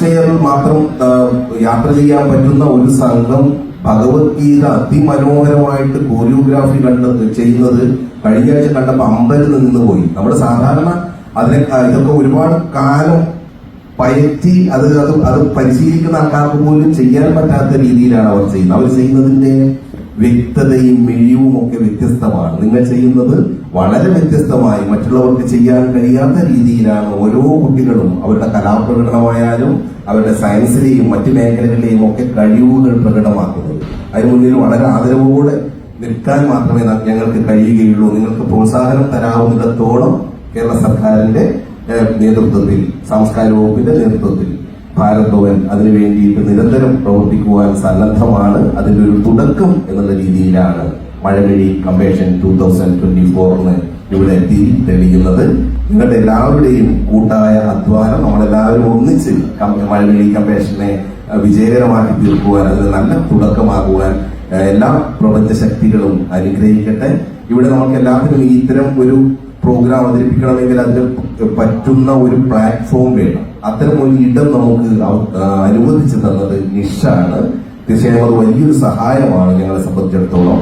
ചെയറിൽ മാത്രം യാത്ര ചെയ്യാൻ പറ്റുന്ന ഒരു സംഘം ഭഗവത്ഗീത അതിമനോഹരമായിട്ട് കോറിയോഗ്രാഫി കണ്ട് ചെയ്യുന്നത് കഴിഞ്ഞ ആഴ്ച കണ്ടപ്പോ അമ്പലിൽ നിന്ന് പോയി. നമ്മുടെ സാധാരണ അതിനെ ഇതൊക്കെ ഒരുപാട് കാലം പയറ്റി അത് അത് അത് പരിശീലിക്കുന്ന ആൾക്കാർക്ക് പോലും ചെയ്യാൻ പറ്റാത്ത രീതിയിലാണ് അവർ ചെയ്യുന്നത്. അവർ ചെയ്യുന്നതിന്റെ വ്യക്തതയും മെഴിവും ഒക്കെ വ്യത്യസ്തമാണ്. നിങ്ങൾ ചെയ്യുന്നത് വളരെ വ്യത്യസ്തമായി മറ്റുള്ളവർക്ക് ചെയ്യാൻ കഴിയാത്ത രീതിയിലാണ് ഓരോ കുട്ടികളും അവരുടെ കലാപ്രകടനമായാലും അവരുടെ സയൻസിലെയും മറ്റ് മേഖലകളിലെയും ഒക്കെ കഴിവുകൾ പ്രകടമാക്കുന്നത്. അതിന് മുന്നിൽ വളരെ ആദരവോടെ നിൽക്കാൻ മാത്രമേ ഞങ്ങൾക്ക് കഴിയുകയുള്ളൂ. നിങ്ങൾക്ക് പ്രോത്സാഹനം തരാവുന്നിടത്തോളം കേരള സർക്കാരിന്റെ നേതൃത്വത്തിൽ സാംസ്കാരിക വകുപ്പിന്റെ നേതൃത്വത്തിൽ ഭാരത് ഭവൻ അതിനു വേണ്ടിയിട്ട് നിരന്തരം പ്രവർത്തിക്കുവാൻ സന്നദ്ധമാണ്. അതിന്റെ ഒരു തുടക്കം എന്നുള്ള രീതിയിലാണ് മഴവഴി കമ്പേഷൻ ടൂ തൗസൻഡ് ട്വന്റി ഫോറിന് ഇവിടെ തെളിയുന്നത് നിങ്ങളുടെ എല്ലാവരുടെയും കൂട്ടായ അധ്വാനം നമ്മളെല്ലാവരും ഒന്നിച്ച് മഴവഴി കമ്മീഷനെ വിജയകരമാക്കി തീർക്കുവാൻ അതിന് നല്ല തുടക്കമാകുവാൻ എല്ലാ പ്രപഞ്ച ശക്തികളും അനുഗ്രഹിക്കട്ടെ. ഇവിടെ നമുക്ക് എല്ലാവരും ഇത്തരം ഒരു പ്രോഗ്രാം അവതരിപ്പിക്കണമെങ്കിൽ അതിന് പറ്റുന്ന ഒരു പ്ലാറ്റ്ഫോം വേണം. അത്തരം ഒരു ഇടം നമുക്ക് അനുവദിച്ചു തന്നത് നിഷാണ്. തീർച്ചയായും അത് വലിയൊരു സഹായമാണ് ഞങ്ങളെ സംബന്ധിച്ചിടത്തോളം.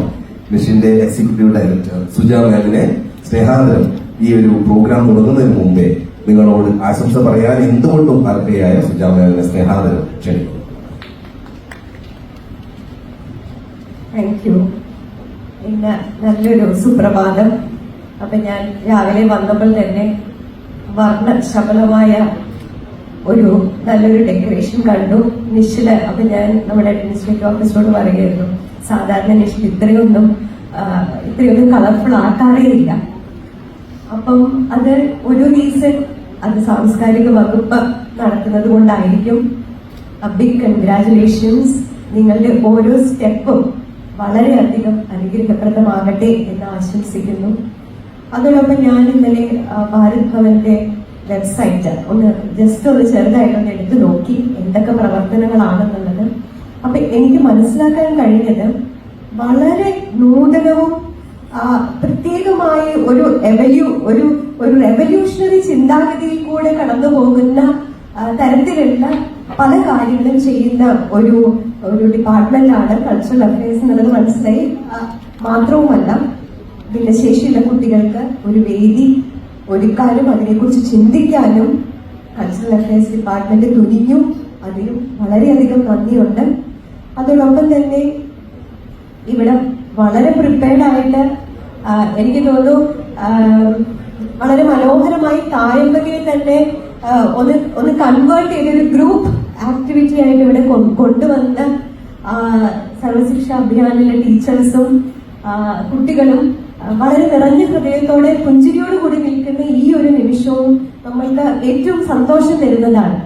നിഷിന്റെ എക്സിക്യൂട്ടീവ് ഡയറക്ടർ സുജ മാമിനെ സ്നേഹാന്തരം ഈ ഒരു പ്രോഗ്രാം തുടങ്ങുന്നതിന് മുമ്പേ നിങ്ങളോട് ആശംസ പറയാൻ എന്തുകൊണ്ടും അർഹയായ സുജ മാമിനെ സ്നേഹാന്തരം ക്ഷണിക്കുന്നു. ഇന്ന് നല്ലൊരു സുപ്രഭാതം. അപ്പൊ ഞാൻ രാവിലെ വന്നപ്പോൾ തന്നെ വർണ ശബളമായ ഒരു നല്ലൊരു ഡെക്കറേഷൻ കണ്ടു. നിശ്ചല അപ്പൊ ഞാൻ നമ്മുടെ അഡ്മിനിസ്ട്രേറ്റീവ് ഓഫീസറോട് പറയുമായിരുന്നു സാധാരണ നിശ്ചിൽ ഇത്രയൊന്നും ഇത്രയൊന്നും കളർഫുൾ ആക്കാറേ ഇല്ല. അപ്പം അത് ഒരു റീസൺ അത് സാംസ്കാരിക വകുപ്പ് നടത്തുന്നത് കൊണ്ടായിരിക്കും. ബിഗ് കൺഗ്രാചുലേഷൻസ് നിങ്ങളുടെ ഓരോ സ്റ്റെപ്പും വളരെയധികം അനുഗ്രഹപ്രദമാകട്ടെ എന്ന് ആശംസിക്കുന്നു. അതോടൊപ്പം ഞാൻ ഇന്നലെ ഭാരത് ഭവന്റെ വെബ്സൈറ്റ്. ഒന്ന് ജസ്റ്റ് ഒന്ന് ചെറുതായിട്ടൊന്ന് എടുത്തു നോക്കി എന്തൊക്കെ പ്രവർത്തനങ്ങളാണെന്നുള്ളത്. അപ്പൊ എനിക്ക് മനസ്സിലാക്കാൻ കഴിഞ്ഞത് വളരെ നൂതനവും പ്രത്യേകമായി ഒരു എവല്യൂ ഒരു ഒരു റെവല്യൂഷണറി ചിന്താഗതിയിൽ കൂടെ കടന്നു പോകുന്ന തരത്തിലുള്ള പല കാര്യങ്ങളും ചെയ്യുന്ന ഒരു ഒരു ഡിപ്പാർട്ട്മെന്റ് ആണ് കൾച്ചറൽ അഫയേഴ്സ് എന്നുള്ളത് മനസ്സിലായി. മാത്രവുമല്ല ഭിന്നശേഷിയുള്ള കുട്ടികൾക്ക് ഒരു വേദി ഒരുക്കാനും അതിനെക്കുറിച്ച് ചിന്തിക്കാനും കൾച്ചറൽ അഫയേഴ്സ് ഡിപ്പാർട്ട്മെന്റ് തുനിഞ്ഞു. അതിനും വളരെയധികം നന്ദിയുണ്ട്. അതോടൊപ്പം തന്നെ ഇവിടെ വളരെ പ്രിപ്പയർഡ് ആയിട്ട് എനിക്ക് തോന്നുന്നു വളരെ മനോഹരമായി താരമ്പര്യം തന്നെ ഒന്ന് ഒന്ന് കൺവേർട്ട് ചെയ്ത ഒരു ഗ്രൂപ്പ് ആക്ടിവിറ്റി ആയിട്ട് ഇവിടെ കൊണ്ടുവന്ന് സർവശിക്ഷ അഭിയാനിലെ ടീച്ചേഴ്സും കുട്ടികളും വളരെ നിറഞ്ഞ ഹൃദയത്തോടെ പുഞ്ചിരിയോട് കൂടി നിൽക്കുന്ന ഈ ഒരു നിമിഷവും നമ്മൾക്ക് ഏറ്റവും സന്തോഷം തരുന്നതാണ്.